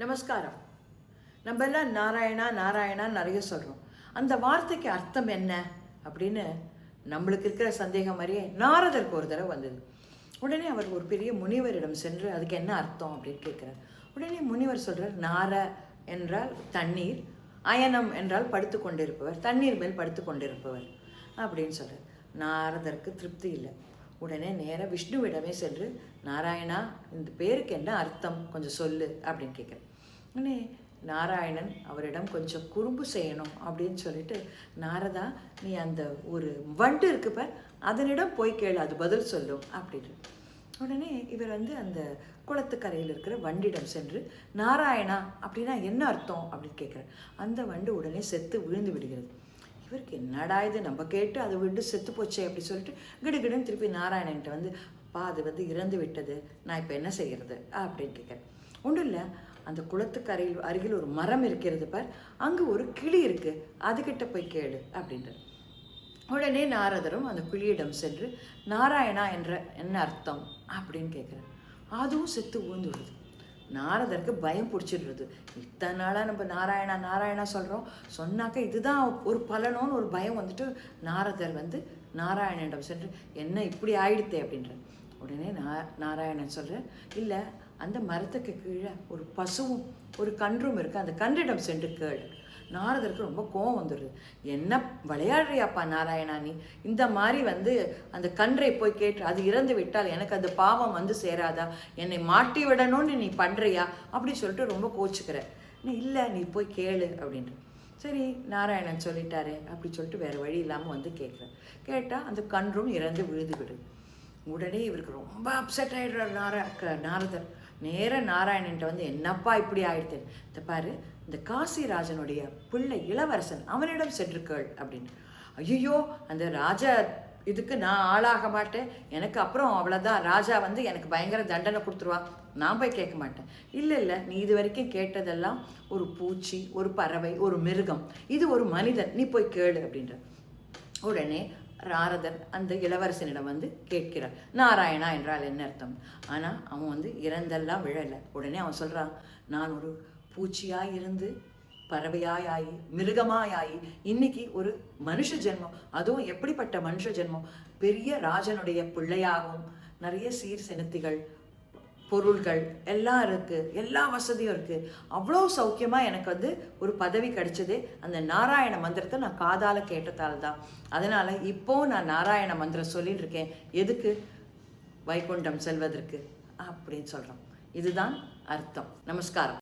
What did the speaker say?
நமஸ்காரம். நம்ம எல்லாம் நாராயணா நாராயணா நிறைய சொல்கிறோம் அந்த வார்த்தைக்கு அர்த்தம் என்ன அப்படின்னு நம்மளுக்கு இருக்கிற சந்தேகம் மாதிரியே நாரதருக்கு ஒரு தடவை வந்தது. உடனே அவர் ஒரு பெரிய முனிவரிடம் சென்று அதுக்கு என்ன அர்த்தம் அப்படின்னு கேட்குறார். உடனே முனிவர் சொல்கிறார் நார என்றால் தண்ணீர் அயனம் என்றால் படுத்து கொண்டிருப்பவர் தண்ணீர் மேல் படுத்து கொண்டிருப்பவர் அப்படின்னு சொல்கிறார் நாரதருக்கு திருப்தி இல்லை. உடனே நேராக விஷ்ணுவிடமே சென்று நாராயணா இந்த பேருக்கு என்ன அர்த்தம்? கொஞ்சம் சொல்லு அப்படின்னு கேட்குறேன். உடனே நாராயணன் அவரிடம் கொஞ்சம் குறும்பு செய்யணும் அப்படின்னு சொல்லிட்டு நாரதா நீ அந்த ஒரு வண்டு இருக்குப்ப அதனிடம் போய் கேளு அது பதில் சொல்லும் அப்படின்னு. உடனே இவர் வந்து அந்த குளத்துக்கரையில் இருக்கிற வண்டிடம் சென்று நாராயணா அப்படின்னா என்ன அர்த்தம்? அப்படின்னு கேட்குறார். அந்த வண்டு உடனே செத்து விழுந்து விடுகிறது. இவருக்கு என்னடா இது? நம்ம கேட்டு அது விட்டு செத்து போச்சே அப்படி சொல்லிட்டு கிடுகிடுன்னு திருப்பி நாராயணன்ட்ட வந்து அப்பா அது வந்து இறந்து விட்டது. நான் இப்போ என்ன செய்கிறது அப்படின்னு கேட்குறேன் ஒன்றும் இல்லை. அந்த குளத்துக்கரையில் அருகில் ஒரு மரம் இருக்கிறது பார். அங்கே ஒரு கிளி இருக்குது அதுகிட்ட போய் கேடு அப்படின்றார். உடனே நாரதரும் அந்த கிளியிடம் சென்று நாராயணா என்ற என்ன அர்த்தம்? அப்படின்னு கேட்குறேன் அதுவும் செத்து ஊந்து விடுது. நாரதருக்கு பயம் பிடிச்சிடுறது. இத்தனை நாளாக நம்ம நாராயணா நாராயணா சொல்கிறோம் சொன்னாக்க இதுதான் ஒரு பலனோன்னு ஒரு பயம் வந்துட்டு நாரதர் வந்து நாராயணனிடம் சென்று என்ன இப்படி ஆயிடுத்தே? அப்படின்ற உடனே நா நாராயணன் சொல்கிறேன் இல்லை அந்த மரத்துக்கு கீழே ஒரு பசுவும் ஒரு கன்றும் இருக்குது அந்த கன்றிடம் சென்று கேள். நாரதருக்கு ரொம்ப கோவம் வந்துடுது. என்ன விளையாடுறியாப்பா நாராயணா நீ? இந்த மாதிரி வந்து அந்த கன்றை போய் கேட்டு அது இறந்து விட்டால் எனக்கு அந்த பாவம் வந்து சேராதா? என்னை மாட்டி விடணும்னு நீ பண்ணுறியா அப்படி சொல்லிட்டு ரொம்ப கோச்சுக்கிற. நீ இல்லை நீ போய் கேளு அப்படின்ற. சரி நாராயணன் சொல்லிட்டாரு அப்படி சொல்லிட்டு வேறு வழி இல்லாமல் வந்து கேட்குறேன் கேட்டால் அந்த கன்றும் இறந்து விழுது விடுது. உடனே இவருக்கு ரொம்ப அப்செட் ஆகிடுறார் நார க- நாரதர். நேர நாராயணன்ட்ட வந்து என்னப்பா இப்படி ஆயிடுத்து? இந்த பாரு இந்த காசிராஜனுடைய பிள்ளை இளவரசன் அவனிடம் சென்று கேள் அப்படின்னு. ஐயோ அந்த ராஜா இதுக்கு நான் ஆளாக மாட்டேன். எனக்கு அப்புறம் அவ்வளோதான் ராஜா வந்து எனக்கு பயங்கர தண்டனை கொடுத்துருவா. நான் போய் கேட்க மாட்டேன். இல்லை இல்லை. நீ இது வரைக்கும் கேட்டதெல்லாம் ஒரு பூச்சி ஒரு பறவை ஒரு மிருகம். இது ஒரு மனிதன். நீ போய் கேளு அப்படின்ற உடனே நாரதர் அந்த இளவரசனிடம் வந்து கேட்கிறார். நாராயணா என்றால் என்ன அர்த்தம்? ஆனால் அவன் வந்து இறந்தெல்லாம் விழலை. உடனே அவன் சொல்கிறான் நான் ஒரு பூச்சியாக இருந்து பறவையாய் மிருகமாயாயி மிருகமாய் ஆகி இன்னைக்கு ஒரு மனுஷ ஜென்மம். அதுவும் எப்படிப்பட்ட மனுஷ ஜென்மம்? பெரிய ராஜனுடைய பிள்ளையாகவும் நிறைய சீர் செலுத்திகள் பொருள்கள் எல்லாம் இருக்குது எல்லா வசதியும் இருக்குது அவ்வளோ சௌக்கியமாக எனக்கு வந்து ஒரு பதவி கிடைச்சது. அந்த நாராயண மந்திரத்தை நான் காதால் கேட்டதால் தான் அதனால் இப்போது நான் நாராயண மந்திரம் சொல்லிட்டு இருக்கேன். எதுக்கு? வைகுண்டம் செல்வதற்கு. அப்படின்னு சொல்கிறோம் இதுதான் அர்த்தம். நமஸ்காரம்.